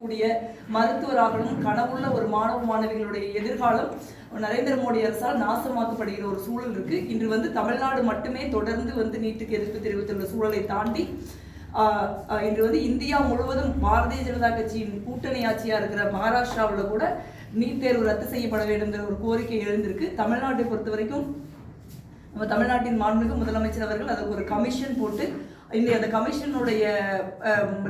கூடிய மருத்துவராகவும் கனவுள்ள ஒரு மாணவ மாணவிகளுடைய எதிர்காலம் நரேந்திர மோடி அரசால் நாசமாக்கப்படுகிற ஒரு சூழல் இருக்கு. இன்று வந்து தமிழ்நாடு மட்டுமே தொடர்ந்து வந்து நீட்டுக்கு எதிர்ப்பு தெரிவித்துள்ள சூழலை தாண்டி ஆஹ், இன்று வந்து இந்தியா முழுவதும் பாரதிய ஜனதா கட்சியின் கூட்டணி ஆட்சியா இருக்கிற மகாராஷ்டிராவில் கூட நீட் தேர்வு ரத்து செய்யப்பட வேண்டும்ங்கிற ஒரு கோரிக்கை எழுந்திருக்கு. தமிழ்நாட்டை பொறுத்த வரைக்கும் நம்ம தமிழ்நாட்டின் மாண்புமிகு முதலமைச்சர் அவர்கள் அதுக்கு ஒரு கமிஷன் போட்டு இன்னைக்கு அந்த கமிஷனுடைய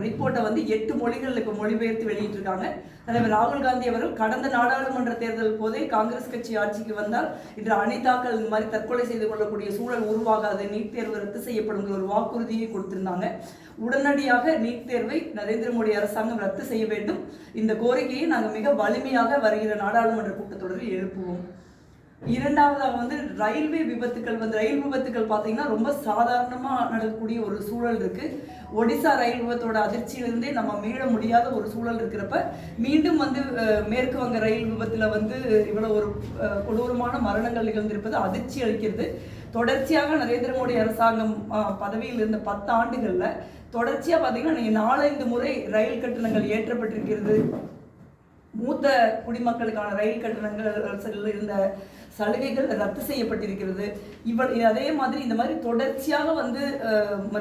ரிப்போர்ட்டை வந்து எட்டு மொழிகளில் இப்போ மொழிபெயர்த்து வெளியிட்டிருக்காங்க. தலைவர் ராகுல் காந்தி அவர்கள் கடந்த நாடாளுமன்ற தேர்தல் போதே காங்கிரஸ் கட்சி ஆட்சிக்கு வந்தால் இன்று அனிதாக்கள் இந்த மாதிரி தற்கொலை செய்து கொள்ளக்கூடிய சூழல் உருவாகாது நீட் தேர்வு ரத்து செய்யப்படும் ஒரு வாக்குறுதியை கொடுத்திருந்தாங்க. உடனடியாக நீட் தேர்வை நரேந்திர மோடி அரசாங்கம் ரத்து செய்ய வேண்டும். இந்த கோரிக்கையை நாங்கள் மிக வலிமையாக வருகிற நாடாளுமன்ற கூட்டத்தொடரில் எழுப்புவோம். இரண்டாவதாக வந்து ரயில்வே விபத்துக்கள் வந்து ரயில் விபத்துக்கள் பார்த்தீங்கன்னா ரொம்ப சாதாரணமாக நடக்கக்கூடிய ஒரு சூழல் இருக்குது ஒடிசா ரயில் விபத்தோட அதிர்ச்சியிலிருந்தே நம்ம மீள முடியாத ஒரு சூழல் இருக்கிறப்ப மீண்டும் வந்து மேற்கு வங்க ரயில் விபத்தில் வந்து இவ்வளோ ஒரு கொடூரமான மரணங்கள் நிகழ்ந்திருப்பது அதிர்ச்சி அளிக்கிறது. தொடர்ச்சியாக நரேந்திர மோடி அரசாங்கம் பதவியில் இருந்த பத்து ஆண்டுகளில் தொடர்ச்சியாக பார்த்தீங்கன்னா நீங்கள் நாலஞ்சு முறை ரயில் கட்டணங்கள் ஏற்றப்பட்டிருக்கிறது. மூத்த குடிமக்களுக்கான ரயில் கட்டணங்கள் இருந்த சலுகைகள் ரத்து செய்யப்பட்டிருக்கிறது. இவள் அதே மாதிரி இந்த மாதிரி தொடர்ச்சியாக வந்து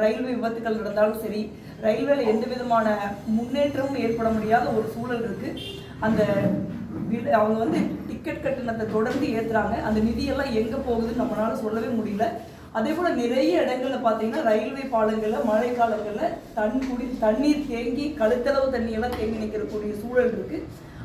ரயில்வே விபத்துக்கள் நடந்தாலும் சரி ரயில்வேல எந்த விதமான முன்னேற்றமும் ஏற்பட முடியாத ஒரு சூழல் இருக்கு. அந்த அவங்க வந்து டிக்கெட் கட்டணத்தை தொடர்ந்து ஏத்துறாங்க. அந்த நிதியெல்லாம் எங்க போகுதுன்னு நம்மளால சொல்லவே முடியல. அதே போல நிறைய இடங்கள்ல பாத்தீங்கன்னா ரயில்வே பாலங்கள்ல மழை காலங்கள்ல தன் குடி தண்ணீர் தேங்கி கழுத்தளவு தண்ணி எல்லாம் தேங்கி நிற்கக்கூடிய சூழல் இருக்கு.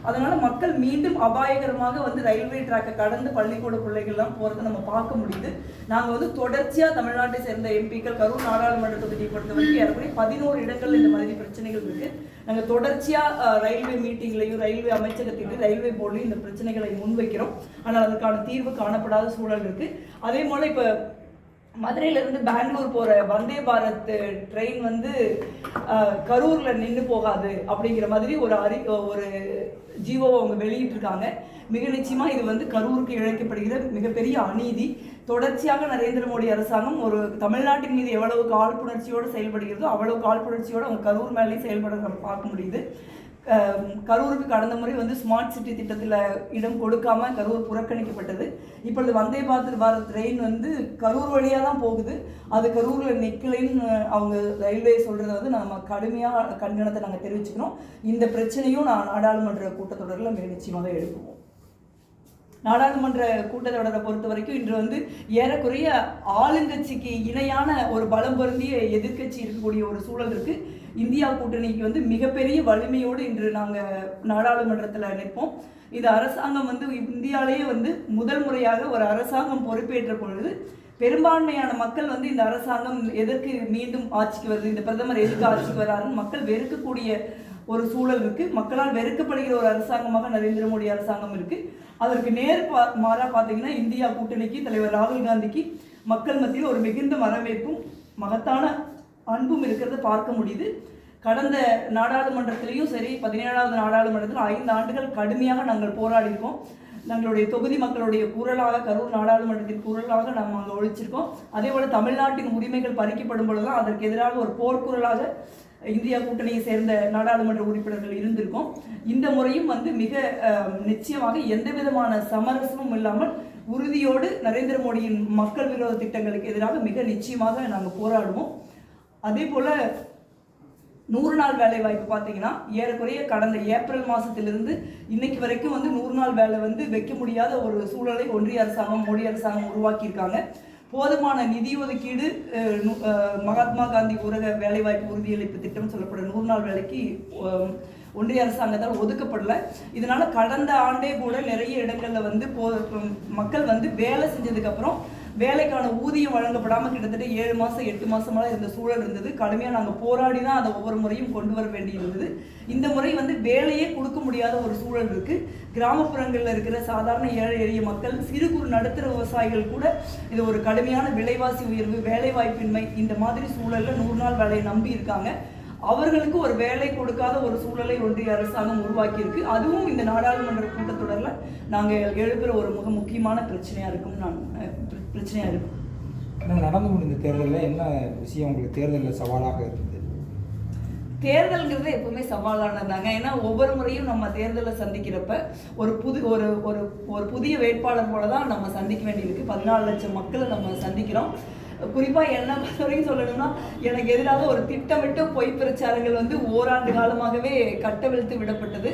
அதனால மக்கள் மீண்டும் அபாயகரமாக வந்து ரயில்வே ட்ராக்கை கடந்து பள்ளிக்கூட பிள்ளைகள்லாம் போகிறத நம்ம பார்க்க முடியுது. நாங்க வந்து தொடர்ச்சியா தமிழ்நாட்டை சேர்ந்த எம்பிக்கள் கரூர் நாடாளுமன்ற தொகுதியை பொறுத்த வரைக்கும் ஏறக்குறைய பதினோரு இடங்கள்ல இந்த மாதிரி பிரச்சனைகள் இருக்கு. நாங்க தொடர்ச்சியா ரயில்வே மீட்டிங்லையும் ரயில்வே அமைச்சகத்திலையும் ரயில்வே போர்ட்லையும் இந்த பிரச்சனைகளை முன்வைக்கிறோம். ஆனால் அதற்கான தீர்வு காணப்படாத சூழல் இருக்கு. அதே போல இப்ப மதுரையிலேருந்து பெங்களூர் போகிற வந்தே பாரத் ட்ரெயின் வந்து கரூரில் நின்று போகாது அப்படிங்கிற மாதிரி ஒரு அறி ஒரு ஜீவோவை அவங்க வெளியிட்டிருக்காங்க. மிக நிச்சயமாக இது வந்து கரூருக்கு இழைக்கப்படுகிற மிகப்பெரிய அநீதி. தொடர்ச்சியாக நரேந்திர மோடி அரசாங்கம் ஒரு தமிழ்நாட்டின் மீது எவ்வளவு காழ்ப்புணர்ச்சியோடு செயல்படுகிறதோ அவ்வளவு காழ்ப்புணர்ச்சியோடு அவங்க கரூர் மேலேயும் செயல்பட நம்ம பார்க்க முடியுது. கரூருக்கு கடந்த முறை வந்து ஸ்மார்ட் சிட்டி திட்டத்தில் இடம் கொடுக்காம கரூர் புறக்கணிக்கப்பட்டது. இப்பொழுது வந்தே பாரத் பாரத் ட்ரெயின் வந்து கரூர் வழியாக தான் போகுது. அது கரூரில் நிற்கலைன்னு அவங்க ரயில்வே சொல்கிறத வந்து நம்ம கடுமையாக கண்டனத்தை நாங்கள் தெரிவிச்சுக்கிறோம் இந்த பிரச்சனையும் நான் நாடாளுமன்ற கூட்டத்தொடரில் மிக நிச்சயமாக எழுப்புவோம் நாடாளுமன்ற கூட்டத்தொடரை பொறுத்த வரைக்கும் இன்று வந்து ஏறக்குறைய ஆளுங்கட்சிக்கு இணையான ஒரு பலம் பொருந்திய எதிர்க்கட்சி இருக்கக்கூடிய ஒரு சூழல் இருக்கு. இந்தியா கூட்டணிக்கு வந்து மிகப்பெரிய வலிமையோடு இன்று நாங்கள் நாடாளுமன்றத்தில் நிற்போம். இந்த அரசாங்கம் வந்து இந்தியாவிலேயே வந்து முதல் முறையாக ஒரு அரசாங்கம் பொறுப்பேற்ற பொழுது பெரும்பான்மையான மக்கள் வந்து இந்த அரசாங்கம் எதற்கு மீண்டும் ஆட்சிக்கு வருது இந்த பிரதமர் எதுக்கு ஆட்சிக்கு வராருன்னு மக்கள் வெறுக்கக்கூடிய ஒரு சூழல் இருக்கு. மக்களால் வெறுக்கப்படுகிற ஒரு அரசாங்கமாக நரேந்திர மோடி அரசாங்கம் இருக்கு. அதற்கு நேர் பா மாறா பார்த்தீங்கன்னா இந்தியா கூட்டணிக்கு தலைவர் ராகுல் காந்திக்கு மக்கள் மத்தியில் ஒரு மிகுந்த வரவேற்பும் மகத்தான அன்பும் இருக்கிறத பார்க்க முடியுது. கடந்த நாடாளுமன்றத்திலையும் சரி பதினேழாவது நாடாளுமன்றத்தில் ஐந்து ஆண்டுகள் கடுமையாக நாங்கள் போராடிருக்கோம் நம்மளுடைய தொகுதி மக்களுடைய குரலாக கரூர் நாடாளுமன்றத்தின் குரலாக நாம் அங்கே ஒழிச்சிருக்கோம். அதே போல் தமிழ்நாட்டின் உரிமைகள் பறிக்கப்படும் பொழுதுதான் அதற்கு எதிராக ஒரு போர்க்குரலாக இந்தியா கூட்டணியை சேர்ந்த நாடாளுமன்ற உறுப்பினர்கள் இருந்திருக்கோம். இந்த முறையும் வந்து மிக நிச்சயமாக எந்த விதமான சமரசமும் இல்லாமல் உறுதியோடு நரேந்திர மோடியின் மக்கள் விரோத திட்டங்களுக்கு எதிராக மிக நிச்சயமாக நாங்கள் போராடுவோம். அதே போல நூறு நாள் வேலை வாய்ப்பு பார்த்தீங்கன்னா ஏறக்குறைய கடந்த ஏப்ரல் மாதத்திலிருந்து இன்னைக்கு வரைக்கும் வந்து நூறு நாள் வேலை வந்து வைக்க முடியாத ஒரு சூழலை ஒன்றிய அரசாங்கம் மோடி அரசாங்கம் உருவாக்கியிருக்காங்க. போதுமான நிதி ஒதுக்கீடு அஹ், அஹ், மகாத்மா காந்தி ஊரக வேலைவாய்ப்பு உறுதியளிப்பு திட்டம் சொல்லப்படும் நூறு நாள் வேலைக்கு ஒன்றிய அரசாங்கத்தால் ஒதுக்கப்படல. இதனால கடந்த ஆண்டே கூட நிறைய இடங்கள்ல வந்து போ மக்கள் வந்து வேலை செஞ்சதுக்கு அப்புறம் வேலைக்கான ஊதியம் வழங்கப்படாமல் கிட்டத்தட்ட ஏழு மாதம் எட்டு மாதமெல்லாம் இருந்த சூழல் இருந்தது. கடுமையாக நாங்கள் போராடி தான் அதை ஒவ்வொரு முறையும் கொண்டு வர வேண்டியிருந்தது. இந்த முறை வந்து வேலையே கொடுக்க முடியாத ஒரு சூழல் இருக்குது கிராமப்புறங்களில் இருக்கிற சாதாரண ஏழை எளிய மக்கள் சிறு குறு நடுத்தர விவசாயிகள் கூட இது ஒரு கடுமையான விலைவாசி உயர்வு வேலைவாய்ப்பின்மை இந்த மாதிரி சூழலில் நூறு நாள் வேலையை நம்பி இருக்காங்க. அவர்களுக்கு ஒரு வேலை கொடுக்காத ஒரு சூழலை ஒன்றிய அரசாங்கம் உருவாக்கியிருக்கு. அதுவும் இந்த நாடாளுமன்ற கூட்டத்தொடரில் நாங்கள் எழுப்புகிற ஒரு மிக முக்கியமான பிரச்சனையாக இருக்கும் நான் அஹ், பிர- பிரச்சனையா இருக்கும் நடந்து முடிந்த தேர்தலில் என்ன விஷயம் உங்களுக்கு தேர்தலில் சவாலாக இருந்தது? தேர்தல்ங்கிறது எப்பவுமே சவாலானதாங்க. ஏன்னா ஒவ்வொரு முறையும் நம்ம தேர்தலை சந்திக்கிறப்ப ஒரு புது ஒரு ஒரு ஒரு புதிய வேட்பாளர் போல தான் நம்ம சந்திக்க வேண்டியிருக்கு. பதினாலு லட்சம் மக்களை நம்ம சந்திக்கிறோம். குறிப்பாக என்ன பொறுத்தவரைக்கும் சொல்லணும்னா எனக்கு எதிராக ஒரு திட்டமிட்ட பொய் பிரச்சாரங்கள் வந்து ஓராண்டு காலமாகவே கட்டவிழ்த்து விடப்பட்டது.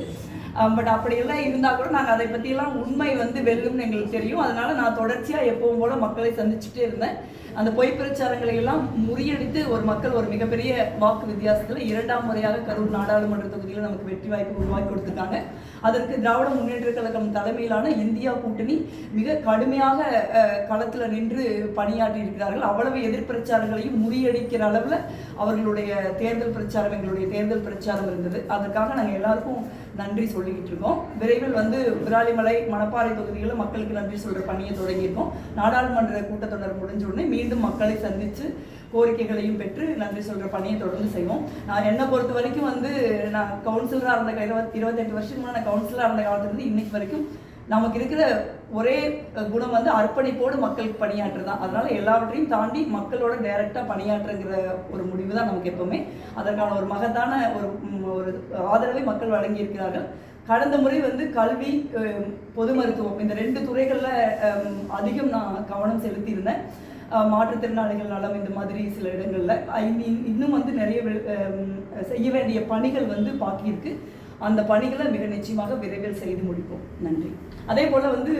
பட் அப்படியெல்லாம் இருந்தால் கூட நாங்கள் அதை பற்றியெல்லாம் உண்மை வந்து வெல்லும்னு எங்களுக்கு தெரியும். அதனால நான் தொடர்ச்சியாக எப்பவும் போல மக்களை சந்திச்சுட்டே இருந்தேன். அந்த பொய் பிரச்சாரங்களை எல்லாம் முறியடித்து ஒரு மக்கள் ஒரு மிகப்பெரிய வாக்கு வித்தியாசத்தில் இரண்டாம் முறையாக கரூர் நாடாளுமன்ற தொகுதியில் நமக்கு வெற்றி வாய்ப்பு உருவாக்கி கொடுத்துருக்காங்க. அதற்கு திராவிட முன்னேற்ற கழகம் தலைமையிலான இந்தியா கூட்டணி மிக கடுமையாக களத்தில் நின்று பணியாற்றி இருக்கிறார்கள். அவ்வளவு எதிர் பிரச்சாரங்களையும் முறியடிக்கிற அளவில் அவர்களுடைய தேர்தல் பிரச்சாரம் எங்களுடைய தேர்தல் பிரச்சாரம் இருந்தது. அதற்காக நாங்கள் எல்லாருக்கும் நன்றி சொல்லிக்கிட்டு இருக்கோம். விரைவில் வந்து விராலிமலை மணப்பாறை தொகுதிகளில் மக்களுக்கு நன்றி சொல்கிற பணியை தொடங்கியிருக்கோம். நாடாளுமன்ற கூட்டத்தொடர் முடிஞ்ச உடனே மீண்டும் மக்களை சந்தித்து கோரிக்கைகளையும் பெற்று நன்றி சொல்கிற பணியை தொடர்ந்து செய்வோம். நான் என்னை பொறுத்த வரைக்கும் வந்து நான் கவுன்சிலராக இருந்த இருபத்தி இருபத்தெட்டு வருஷத்துக்கு முன்னாடி நான் கவுன்சிலராக இருந்த காலத்துலேருந்து இன்னைக்கு வரைக்கும் நமக்கு இருக்கிற ஒரே குணம் வந்து அர்ப்பணிப்போடு மக்களுக்கு பணியாற்று தான். அதனால் எல்லாவற்றையும் தாண்டி மக்களோட டைரெக்டாக பணியாற்றுங்கிற ஒரு முடிவு தான் நமக்கு எப்பவுமே. அதற்கான ஒரு மகத்தான ஒரு ஒரு ஆதரவை மக்கள் வழங்கி இருக்கிறார்கள் கடந்த முறை வந்து கல்வி பொது மருத்துவம் இந்த ரெண்டு துறைகளில் அதிகம் நான் கவனம் செலுத்தியிருந்தேன். மாற்றுத்திறனாளிகள் நலம் இந்த மாதிரி சில இடங்களில். இன்னும் வந்து நிறைய செய்ய வேண்டிய பணிகள் வந்து பாக்கியிருக்கு அந்த பணிகளை மிக நிச்சயமாக விரைவில் செய்து முடிப்போம். நன்றி. அதே போல் வந்து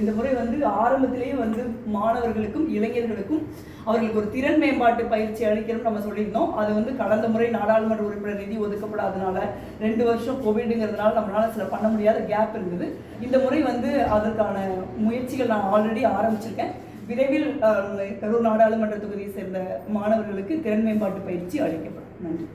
இந்த முறை வந்து ஆரம்பத்திலேயே வந்து மாணவர்களுக்கும் இளைஞர்களுக்கும் அவர்களுக்கு ஒரு திறன் மேம்பாட்டு பயிற்சி அளிக்கணும்னு நம்ம சொல்லியிருந்தோம். அது வந்து கடந்த முறை நாடாளுமன்ற உறுப்பினர் நிதி ஒதுக்கப்படாதனால ரெண்டு வருஷம் கோவிடுங்கிறதுனால நம்மளால் சில பண்ண முடியாத கேப் இருந்தது. இந்த முறை வந்து அதற்கான முயற்சிகள் நான் ஆல்ரெடி ஆரம்பிச்சிருக்கேன். விரைவில் கரூர் நாடாளுமன்ற தொகுதியை சேர்ந்த மாணவர்களுக்கு திறன் மேம்பாட்டு பயிற்சி அளிக்கப்படும். நன்றி.